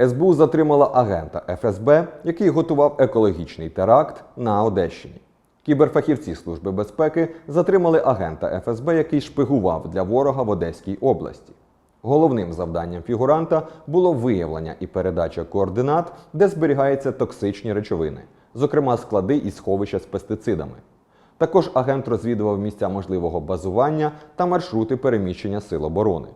СБУ затримала агента ФСБ, який готував екологічний теракт на Одещині. Кіберфахівці Служби безпеки затримали агента ФСБ, який шпигував для ворога в Одеській області. Головним завданням фігуранта було виявлення і передача координат, де зберігаються токсичні речовини, зокрема склади і сховища з пестицидами. Також агент розвідував місця можливого базування та маршрути переміщення сил оборони.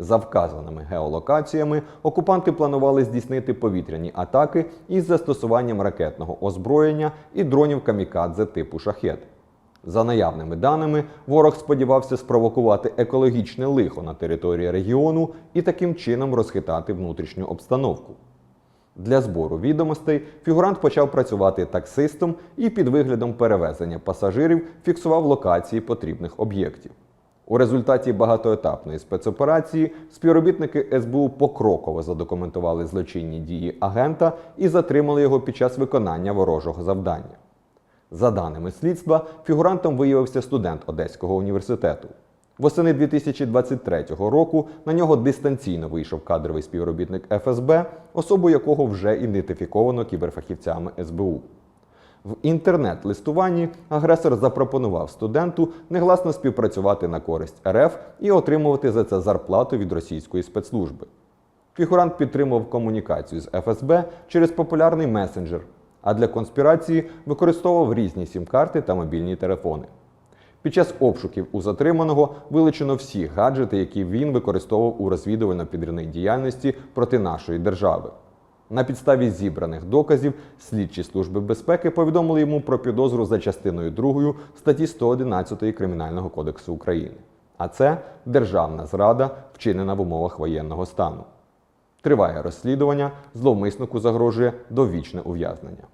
За вказаними геолокаціями окупанти планували здійснити повітряні атаки із застосуванням ракетного озброєння і дронів камікадзе типу шахет. За наявними даними, ворог сподівався спровокувати екологічне лихо на території регіону і таким чином розхитати внутрішню обстановку. Для збору відомостей фігурант почав працювати таксистом і під виглядом перевезення пасажирів фіксував локації потрібних об'єктів. У результаті багатоетапної спецоперації співробітники СБУ покроково задокументували злочинні дії агента і затримали його під час виконання ворожого завдання. За даними слідства, фігурантом виявився студент Одеського університету. Восени 2023 року на нього дистанційно вийшов кадровий співробітник ФСБ, особу якого вже ідентифіковано кіберфахівцями СБУ. В інтернет-листуванні агресор запропонував студенту негласно співпрацювати на користь РФ і отримувати за це зарплату від російської спецслужби. Фігурант підтримував комунікацію з ФСБ через популярний месенджер, а для конспірації використовував різні сім-карти та мобільні телефони. Під час обшуків у затриманого вилучено всі гаджети, які він використовував у розвідувально-підривній діяльності проти нашої держави. На підставі зібраних доказів слідчі служби безпеки повідомили йому про підозру за частиною 2 статті 111 Кримінального кодексу України. А це державна зрада, вчинена в умовах воєнного стану. Триває розслідування, зловмиснику загрожує довічне ув'язнення.